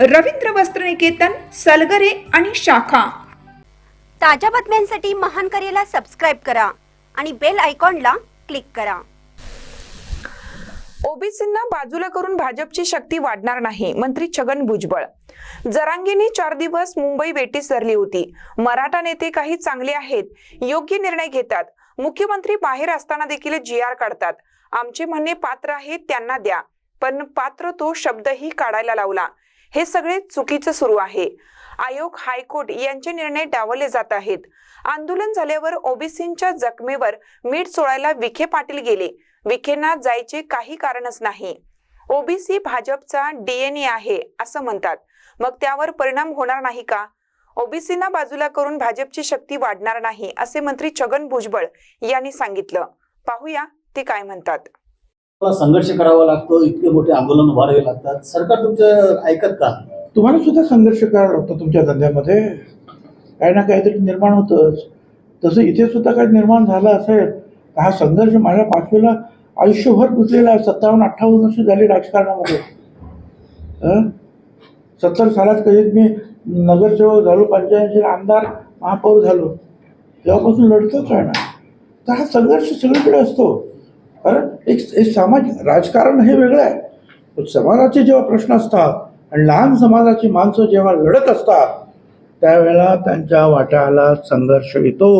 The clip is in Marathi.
रवींद्र वस्त्रनिकेतन सलगरे आणि शाखा. ताज्या बातम्यांसाठी महान करेला सबस्क्राईब करा आणि बेल आयकॉनला क्लिक करा. ओबीसींना बाजूला करून भाजपची शक्ती वाढणार नाही मंत्री छगन भुजबळ. जरांगीने चार दिवस मुंबई वेटीस धरली होती. मराठा नेते काही चांगले आहेत योग्य निर्णय घेतात. मुख्यमंत्री बाहेर असताना देखील जी आर काढतात. आमचे म्हणणे पात्र आहेत त्यांना द्या. पण पात्र तो शब्दही काढायला लावला. हे सगळे चुकीचं सुरू आहे. आयोग हायकोर्ट यांचे निर्णय डावले जात आहेत. आंदोलन झाल्यावर ओबीसींच्या जखमेवर मीठ चोळायला विखे पाटील गेले. विखेंना जायचे काही कारणच नाही. ओबीसी भाजपचा डीएनए आहे असं म्हणतात. मग त्यावर परिणाम होणार नाही का? ओबीसींना बाजूला करून भाजपची शक्ती वाढणार नाही असे मंत्री छगन भुजबळ यांनी सांगितलं. पाहूया ते काय म्हणतात. संघर्ष करावा लागतो इतके मोठे आंदोलन उभारावे लागतात. सरकार तुमचं ऐकत का? तुम्हाला सुद्धा संघर्ष करावा लागतो तुमच्या धंद्यामध्ये. काही ना काहीतरी निर्माण होतंच तसं इथे सुद्धा काही निर्माण झालं असेल तर हा संघर्ष माझ्या पाचवीला आयुष्यभर गुंतलेला आहे. सत्तावन्न अठ्ठावन्न वर्ष झाली राजकारणामध्ये. सत्तर सालात कधीच मी नगरसेवक झालो पंच्याऐंशी आमदार महापौर झालो. तेव्हापासून लढतोच आहे ना तर हा संघर्ष सगळीकडे असतो. कारण एक एक सामाजिक राजकारण हे वेगळं आहे. समाजाचे जेव्हा प्रश्न असतात आणि लहान समाजाची माणसं जेव्हा लढत असतात त्यावेळेला त्यांच्या वाट्याला संघर्ष येतो.